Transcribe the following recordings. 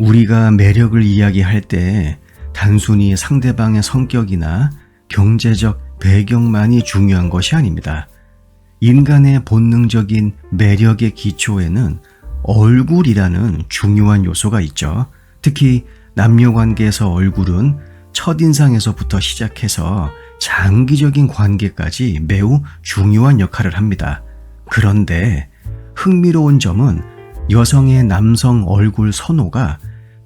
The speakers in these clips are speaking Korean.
우리가 매력을 이야기할 때 단순히 상대방의 성격이나 경제적 배경만이 중요한 것이 아닙니다. 인간의 본능적인 매력의 기초에는 얼굴이라는 중요한 요소가 있죠. 특히 남녀 관계에서 얼굴은 첫인상에서부터 시작해서 장기적인 관계까지 매우 중요한 역할을 합니다. 그런데 흥미로운 점은 여성의 남성 얼굴 선호가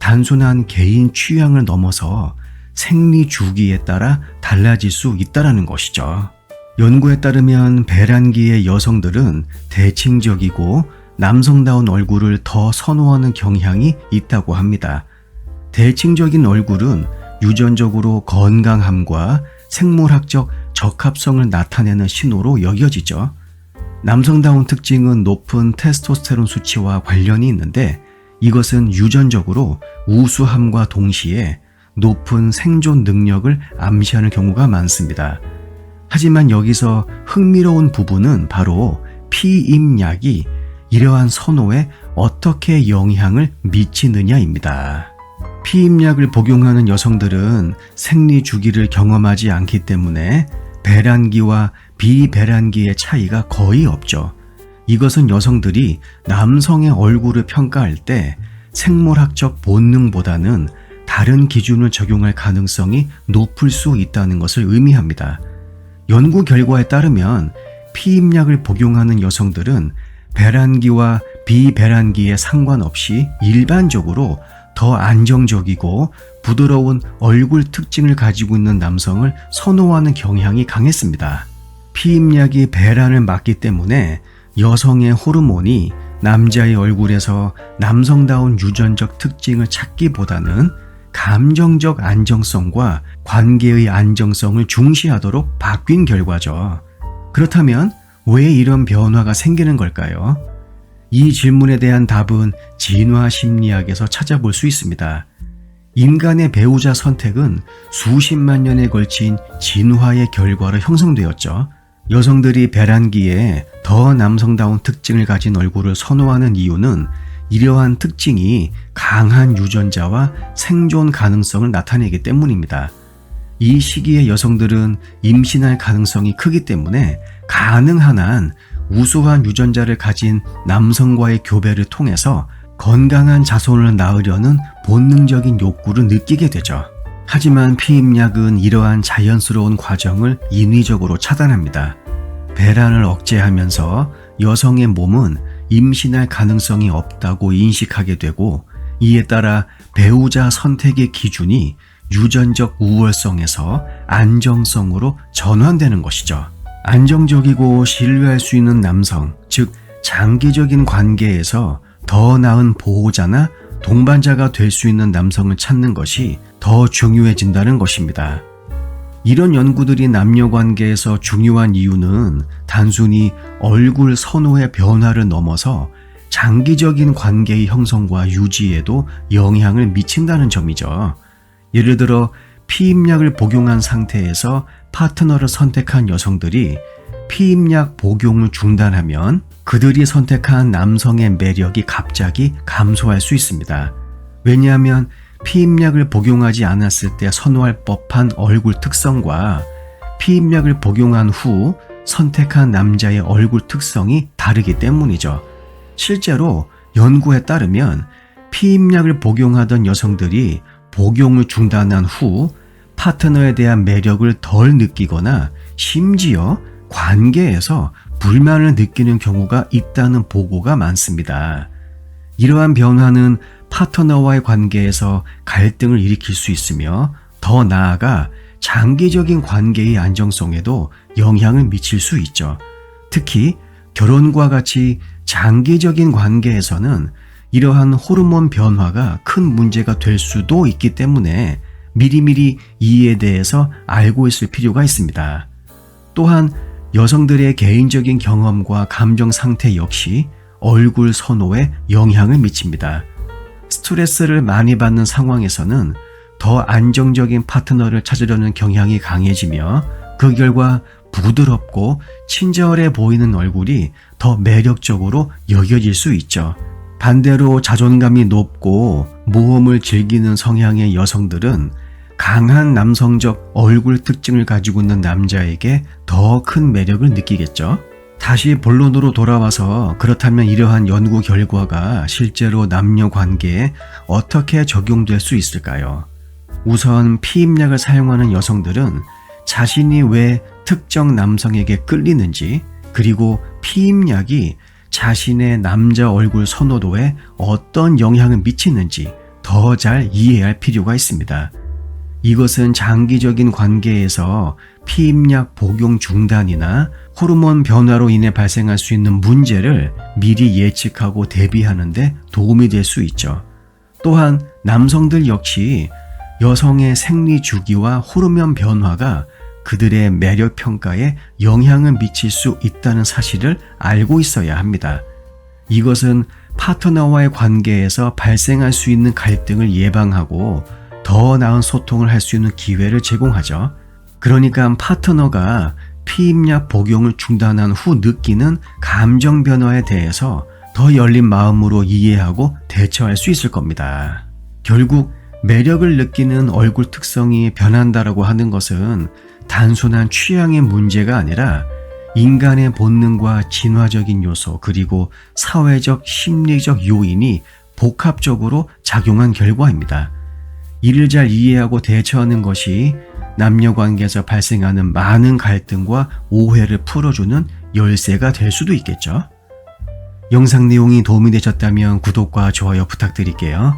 단순한 개인 취향을 넘어서 생리 주기에 따라 달라질 수 있다는 것이죠. 연구에 따르면 배란기의 여성들은 대칭적이고 남성다운 얼굴을 더 선호하는 경향이 있다고 합니다. 대칭적인 얼굴은 유전적으로 건강함과 생물학적 적합성을 나타내는 신호로 여겨지죠. 남성다운 특징은 높은 테스토스테론 수치와 관련이 있는데 이것은 유전적으로 우수함과 동시에 높은 생존 능력을 암시하는 경우가 많습니다. 하지만 여기서 흥미로운 부분은 바로 피임약이 이러한 선호에 어떻게 영향을 미치느냐입니다. 피임약을 복용하는 여성들은 생리 주기를 경험하지 않기 때문에 배란기와 비배란기의 차이가 거의 없죠. 이것은 여성들이 남성의 얼굴을 평가할 때 생물학적 본능보다는 다른 기준을 적용할 가능성이 높을 수 있다는 것을 의미합니다. 연구 결과에 따르면 피임약을 복용하는 여성들은 배란기와 비배란기에 상관없이 일반적으로 더 안정적이고 부드러운 얼굴 특징을 가지고 있는 남성을 선호하는 경향이 강했습니다. 피임약이 배란을 막기 때문에 여성의 호르몬이 남자의 얼굴에서 남성다운 유전적 특징을 찾기보다는 감정적 안정성과 관계의 안정성을 중시하도록 바뀐 결과죠. 그렇다면 왜 이런 변화가 생기는 걸까요? 이 질문에 대한 답은 진화 심리학에서 찾아볼 수 있습니다. 인간의 배우자 선택은 수십만 년에 걸친 진화의 결과로 형성되었죠. 여성들이 배란기에 더 남성다운 특징을 가진 얼굴을 선호하는 이유는 이러한 특징이 강한 유전자와 생존 가능성을 나타내기 때문입니다. 이 시기에 여성들은 임신할 가능성이 크기 때문에 가능한 한 우수한 유전자를 가진 남성과의 교배를 통해서 건강한 자손을 낳으려는 본능적인 욕구를 느끼게 되죠. 하지만 피임약은 이러한 자연스러운 과정을 인위적으로 차단합니다. 배란을 억제하면서 여성의 몸은 임신할 가능성이 없다고 인식하게 되고 이에 따라 배우자 선택의 기준이 유전적 우월성에서 안정성으로 전환되는 것이죠. 안정적이고 신뢰할 수 있는 남성, 즉 장기적인 관계에서 더 나은 보호자나 동반자가 될 수 있는 남성을 찾는 것이 더 중요해진다는 것입니다. 이런 연구들이 남녀 관계에서 중요한 이유는 단순히 얼굴 선호의 변화를 넘어서 장기적인 관계의 형성과 유지에도 영향을 미친다는 점이죠. 예를 들어 피임약을 복용한 상태에서 파트너를 선택한 여성들이 피임약 복용을 중단하면 그들이 선택한 남성의 매력이 갑자기 감소할 수 있습니다. 왜냐하면 피임약을 복용하지 않았을 때 선호할 법한 얼굴 특성과 피임약을 복용한 후 선택한 남자의 얼굴 특성이 다르기 때문이죠. 실제로 연구에 따르면 피임약을 복용하던 여성들이 복용을 중단한 후 파트너에 대한 매력을 덜 느끼거나 심지어 관계에서 불만을 느끼는 경우가 있다는 보고가 많습니다. 이러한 변화는 파트너와의 관계에서 갈등을 일으킬 수 있으며 더 나아가 장기적인 관계의 안정성에도 영향을 미칠 수 있죠. 특히 결혼과 같이 장기적인 관계에서는 이러한 호르몬 변화가 큰 문제가 될 수도 있기 때문에 미리미리 이에 대해서 알고 있을 필요가 있습니다. 또한 여성들의 개인적인 경험과 감정 상태 역시 얼굴 선호에 영향을 미칩니다. 스트레스를 많이 받는 상황에서는 더 안정적인 파트너를 찾으려는 경향이 강해지며 그 결과 부드럽고 친절해 보이는 얼굴이 더 매력적으로 여겨질 수 있죠. 반대로 자존감이 높고 모험을 즐기는 성향의 여성들은 강한 남성적 얼굴 특징을 가지고 있는 남자에게 더 큰 매력을 느끼겠죠. 다시 본론으로 돌아와서 그렇다면 이러한 연구 결과가 실제로 남녀 관계에 어떻게 적용될 수 있을까요? 우선 피임약을 사용하는 여성들은 자신이 왜 특정 남성에게 끌리는지 그리고 피임약이 자신의 남자 얼굴 선호도에 어떤 영향을 미치는지 더 잘 이해할 필요가 있습니다. 이것은 장기적인 관계에서 피임약 복용 중단이나 호르몬 변화로 인해 발생할 수 있는 문제를 미리 예측하고 대비하는데 도움이 될 수 있죠. 또한 남성들 역시 여성의 생리 주기와 호르몬 변화가 그들의 매력 평가에 영향을 미칠 수 있다는 사실을 알고 있어야 합니다. 이것은 파트너와의 관계에서 발생할 수 있는 갈등을 예방하고 더 나은 소통을 할 수 있는 기회를 제공하죠. 그러니까 파트너가 피임약 복용을 중단한 후 느끼는 감정 변화에 대해서 더 열린 마음으로 이해하고 대처할 수 있을 겁니다. 결국 매력을 느끼는 얼굴 특성이 변한다라고 하는 것은 단순한 취향의 문제가 아니라 인간의 본능과 진화적인 요소 그리고 사회적 심리적 요인이 복합적으로 작용한 결과입니다. 이를 잘 이해하고 대처하는 것이 남녀 관계에서 발생하는 많은 갈등과 오해를 풀어주는 열쇠가 될 수도 있겠죠. 영상 내용이 도움이 되셨다면 구독과 좋아요 부탁드릴게요.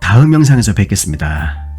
다음 영상에서 뵙겠습니다.